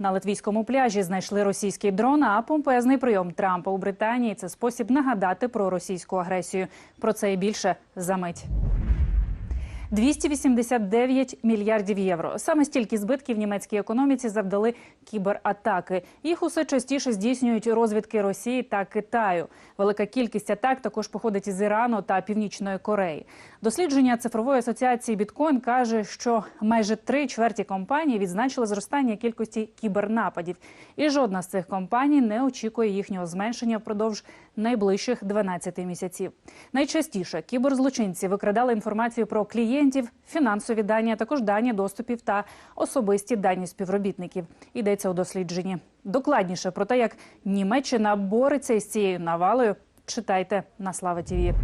На литвійському пляжі знайшли російський дрон, а помпезний прийом Трампа у Британії це спосіб нагадати про російську агресію. Про це і більше за мить. 289 мільярдів євро. Саме стільки збитків німецькій економіці завдали кібератаки. Їх усе частіше здійснюють розвідки Росії та Китаю. Велика кількість атак також походить із Ірану та Північної Кореї. Дослідження цифрової асоціації Біткоін каже, що майже три чверті компаній відзначили зростання кількості кібернападів, і жодна з цих компаній не очікує їхнього зменшення впродовж найближчих 12 місяців. Найчастіше кіберзлочинці викрадали інформацію про клієнтів, фінансові дані, а також дані доступів та особисті дані співробітників. Йдеться у дослідженні. Докладніше про те, як Німеччина бореться із цією навалою, читайте на Слава ТІВІ.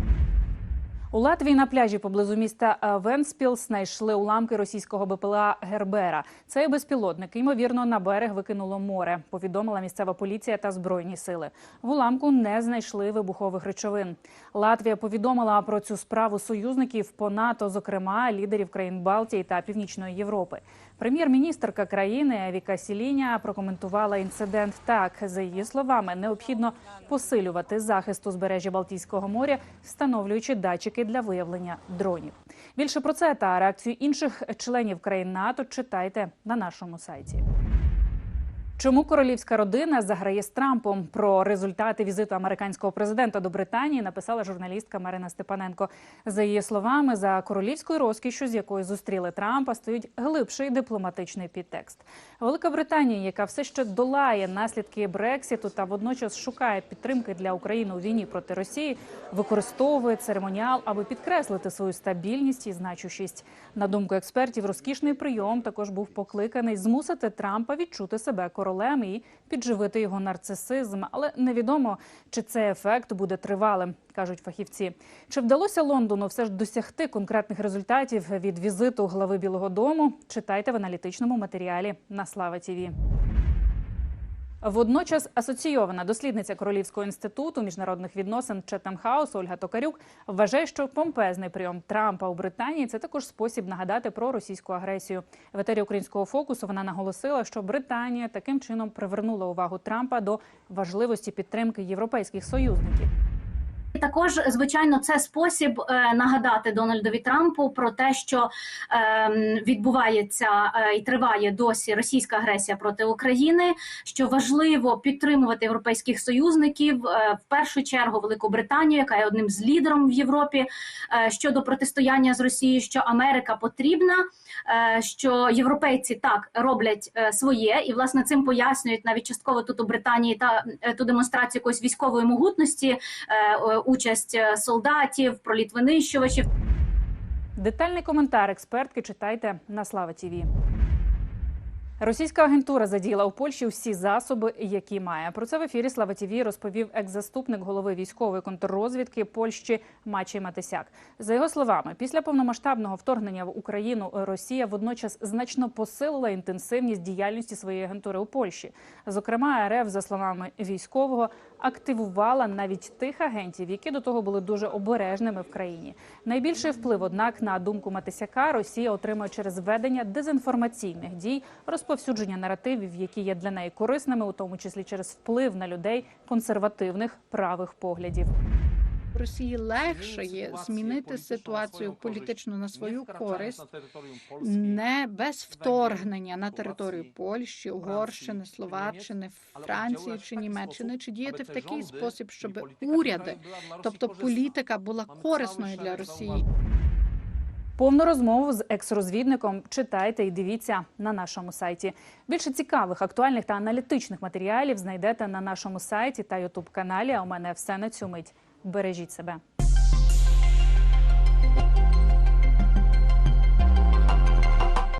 У Латвії на пляжі поблизу міста е, Венспілс знайшли уламки російського БПЛА Гербера. Цей безпілотник, ймовірно, на берег викинуло море. Повідомила місцева поліція та збройні сили. В уламку не знайшли вибухових речовин. Латвія повідомила про цю справу союзників по НАТО, зокрема лідерів країн Балтії та Північної Європи. Прем'єр-міністерка країни Віка Сіліня прокоментувала інцидент так. За її словами, необхідно посилювати захист узбережжя Балтійського моря, встановлюючи датчики для виявлення дронів. Більше про це та реакцію інших членів країн НАТО читайте на нашому сайті. Чому королівська родина заграє з Трампом? Про результати візиту американського президента до Британії написала журналістка Марина Степаненко. За її словами, за королівською розкішю, з якою зустріли Трампа, стоїть глибший дипломатичний підтекст. Велика Британія, яка все ще долає наслідки Брексіту та водночас шукає підтримки для України у війні проти Росії, використовує церемоніал, аби підкреслити свою стабільність і значущість. На думку експертів, розкішний прийом також був покликаний змусити Трампа відчути себе королем і підживити його нарцисизм. Але невідомо, чи цей ефект буде тривалим, кажуть фахівці. Чи вдалося Лондону все ж досягти конкретних результатів від візиту глави Білого Дому? Читайте в аналітичному матеріалі на Слава Тіві. Водночас асоційована дослідниця Королівського інституту міжнародних відносин Четем Хаус Ольга Токарюк вважає, що помпезний прийом Трампа у Британії це також спосіб нагадати про російську агресію. В етері українського фокусу вона наголосила, що Британія таким чином привернула увагу Трампа до важливості підтримки європейських союзників. Також, звичайно, це спосіб е, нагадати Дональдові Трампу про те, що е, відбувається е, і триває досі російська агресія проти України. Що важливо підтримувати європейських союзників е, в першу чергу Велику Британію, яка є одним з лідером в Європі щодо протистояння з Росією, що Америка потрібна, що європейці так роблять своє, і власне цим пояснюють навіть частково тут у Британії та ту демонстрацію якоїсь військової могутності. Участь е, солдатів, проліт винищувачів. Детальний коментар експертки читайте на Слава Тіві. Російська агентура задіяла у Польщі всі засоби, які має. Про це в ефірі Слава Тіві розповів екс-заступник голови військової контррозвідки Польщі Мачій Матисяк. За його словами, після повномасштабного вторгнення в Україну Росія водночас значно посилила інтенсивність діяльності своєї агентури у Польщі. Зокрема, РФ, за словами військового, активувала навіть тих агентів, які до того були дуже обережними в країні. Найбільший вплив, однак, на думку Матисяка, Росія отримує через ведення дезінформаційних дій, розповсюдження наративів, які є для неї корисними, у тому числі через вплив на людей консервативних правих поглядів. Росії легше є змінити ситуацію політично на свою користь, не без вторгнення на територію Польщі, Угорщини, Словаччини, Франції чи Німеччини, чи діяти в такий спосіб, щоб уряди, тобто політика, була корисною для Росії. Повну розмову з екс-розвідником читайте і дивіться на нашому сайті. Більше цікавих, актуальних та аналітичних матеріалів знайдете на нашому сайті та ютуб каналі. А у мене все на цю мить. Бережіть себе.